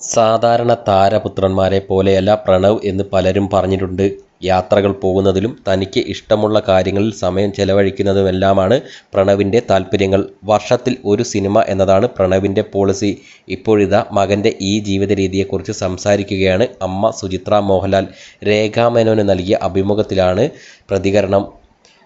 സാധാരണ താരപുത്രന്മാരെ പോലെയല്ല പ്രണവ് എന്ന് പലരും പറഞ്ഞിട്ടുണ്ട്. യാത്രകൾ പോകുന്നതിലും തനിക്ക് ഇഷ്ടമുള്ള കാര്യങ്ങളിൽ സമയം ചെലവഴിക്കുന്നതുമെല്ലാമാണ് പ്രണവിന്റെ താല്പര്യങ്ങൾ വർഷത്തിൽ ഒരു സിനിമ എന്നതാണ് പ്രണവിന്റെ പോളിസി. ഇപ്പോഴിതാ മകന്റെ ഈ ജീവിത രീതിയെക്കുറിച്ച് സംസാരിക്കുകയാണ് അമ്മ സുചിത്ര മോഹൻലാൽ. രേഖാ മേനോന് നൽകിയ അഭിമുഖത്തിലാണ് പ്രതികരണം.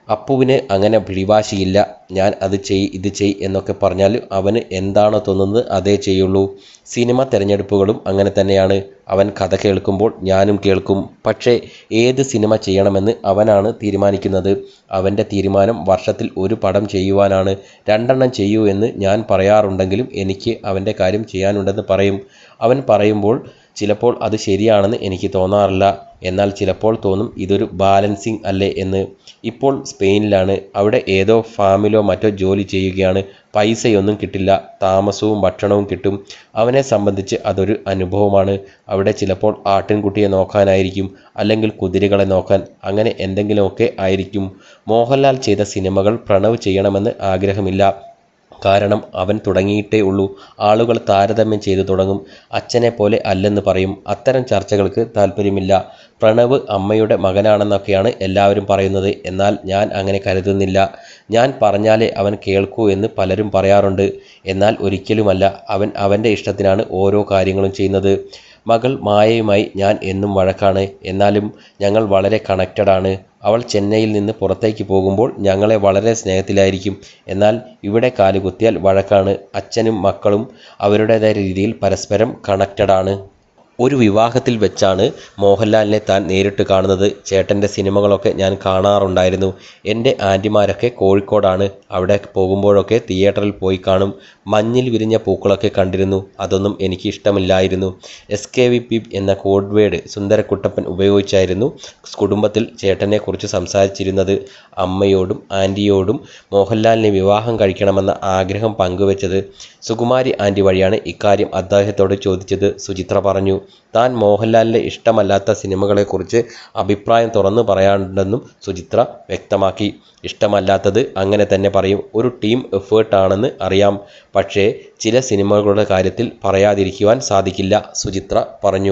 അപ്പുവിന് അങ്ങനെ പിടിവാശിയില്ല. ഞാൻ അത് ചെയ് ഇത് ചെയ് എന്നൊക്കെ പറഞ്ഞാൽ അവന് എന്താണോ തോന്നുന്നത് അതേ ചെയ്യുള്ളൂ. സിനിമ തിരഞ്ഞെടുപ്പുകളും അങ്ങനെ തന്നെയാണ്. അവൻ കഥ കേൾക്കുമ്പോൾ ഞാനും കേൾക്കും. പക്ഷേ ഏത് സിനിമ ചെയ്യണമെന്ന് അവനാണ് തീരുമാനിക്കുന്നത്. അവന്റെ തീരുമാനം വർഷത്തിൽ ഒരു പടം ചെയ്യുവാനാണ്. രണ്ടെണ്ണം ചെയ്യൂ എന്ന് ഞാൻ പറയാറുണ്ടെങ്കിലും എനിക്ക് അവന്റെ കാര്യം ചെയ്യാനുണ്ടെന്ന് പറയും. അവൻ പറയുമ്പോൾ ചിലപ്പോൾ അത് ശരിയാണെന്ന് എനിക്ക് തോന്നാറില്ല. എന്നാൽ ചിലപ്പോൾ തോന്നും ഇതൊരു ബാലൻസിങ് അല്ലേ എന്ന്. ഇപ്പോൾ സ്പെയിനിലാണ്. അവിടെ ഏതോ ഫാമിലോ മറ്റോ ജോലി ചെയ്യുകയാണ്. പൈസയൊന്നും കിട്ടില്ല. താമസവും ഭക്ഷണവും കിട്ടും. അവനെ സംബന്ധിച്ച് അതൊരു അനുഭവമാണ്. അവിടെ ചിലപ്പോൾ ആട്ടിൻകുട്ടിയെ നോക്കാനായിരിക്കും. അല്ലെങ്കിൽ കുതിരകളെ നോക്കാൻ. അങ്ങനെ എന്തെങ്കിലുമൊക്കെ ആയിരിക്കും. മോഹൻലാൽ ചെയ്ത സിനിമകൾ പ്രണവ് ചെയ്യണമെന്ന് ആഗ്രഹമില്ല. കാരണം അവൻ തുടങ്ങിയിട്ടേ ഉള്ളൂ. ആളുകൾ താരതമ്യം ചെയ്തു തുടങ്ങും. അച്ഛനെ പോലെ അല്ലെന്ന് പറയും. അത്തരം ചർച്ചകൾക്ക് താല്പര്യമില്ല പ്രണവ് അമ്മയുടെ മകനാണെന്നൊക്കെയാണ് എല്ലാവരും പറയുന്നത്. എന്നാൽ ഞാൻ അങ്ങനെ കരുതുന്നില്ല. ഞാൻ പറഞ്ഞാലേ അവൻ കേൾക്കൂ എന്ന് പലരും പറയാറുണ്ട്. എന്നാൽ ഒരിക്കലുമല്ല. അവൻ അവന്റെ ഇഷ്ടത്തിനാണ് ഓരോ കാര്യങ്ങളും ചെയ്യുന്നത്. മകൾ മായയുമായി ഞാൻ എന്നും വഴക്കാണ്. എന്നാലും ഞങ്ങൾ വളരെ കണക്റ്റഡാണ്. അവൾ ചെന്നൈയിൽ നിന്ന് പുറത്തേക്ക് പോകുമ്പോൾ ഞങ്ങളെ വളരെ സ്നേഹത്തിലായിരിക്കും. എന്നാൽ ഇവിടെ കാലുകുത്തിയാൽ വഴക്കാണ്. അച്ഛനും മക്കളും അവരുടേതായ രീതിയിൽ പരസ്പരം കണക്റ്റഡാണ്. ഒരു വിവാഹത്തിൽ വെച്ചാണ് മോഹൻലാലിനെ താൻ നേരിട്ട് കാണുന്നത്. ചേട്ടന്റെ സിനിമകളൊക്കെ ഞാൻ കാണാറുണ്ടായിരുന്നു. എന്റെ ആന്റിമാരൊക്കെ കോഴിക്കോടാണ്. അവിടെ പോകുമ്പോഴൊക്കെ തിയേറ്ററിൽ പോയി കാണും. മഞ്ഞിൽ വിരിഞ്ഞ പൂക്കളൊക്കെ കണ്ടിരുന്നു. അതൊന്നും എനിക്ക് ഇഷ്ടമില്ലായിരുന്നു. എസ് കെ വി പി എന്ന കോഡ്വേഡ് സുന്ദരകുട്ടപ്പൻ ഉപയോഗിച്ചായിരുന്നു കുടുംബത്തിൽ ചേട്ടനെക്കുറിച്ച് സംസാരിച്ചിരുന്നത്. അമ്മയോടും ആന്റിയോടും മോഹൻലാലിനെ വിവാഹം കഴിക്കണമെന്ന ആഗ്രഹം പങ്കുവച്ചത് സുകുമാരി ആന്റി വഴിയാണ് ഇക്കാര്യം അദ്ദേഹത്തോട് ചോദിച്ചത് സുചിത്ര പറഞ്ഞു. താൻ മോഹൻലാലിന്റെ ഇഷ്ടമല്ലാത്ത സിനിമകളെക്കുറിച്ച് അഭിപ്രായം തുറന്നു പറയാനുണ്ടെന്നും സുചിത്ര വ്യക്തമാക്കി. ഇഷ്ടമല്ലാത്തത് അങ്ങനെ തന്നെ പറയും. ഒരു ടീം എഫേർട്ടാണെന്ന് അറിയാം. പക്ഷേ ചില സിനിമകളുടെ കാര്യത്തിൽ പറയാതിരിക്കുവാൻ സാധിക്കില്ല. സുചിത്ര പറഞ്ഞു.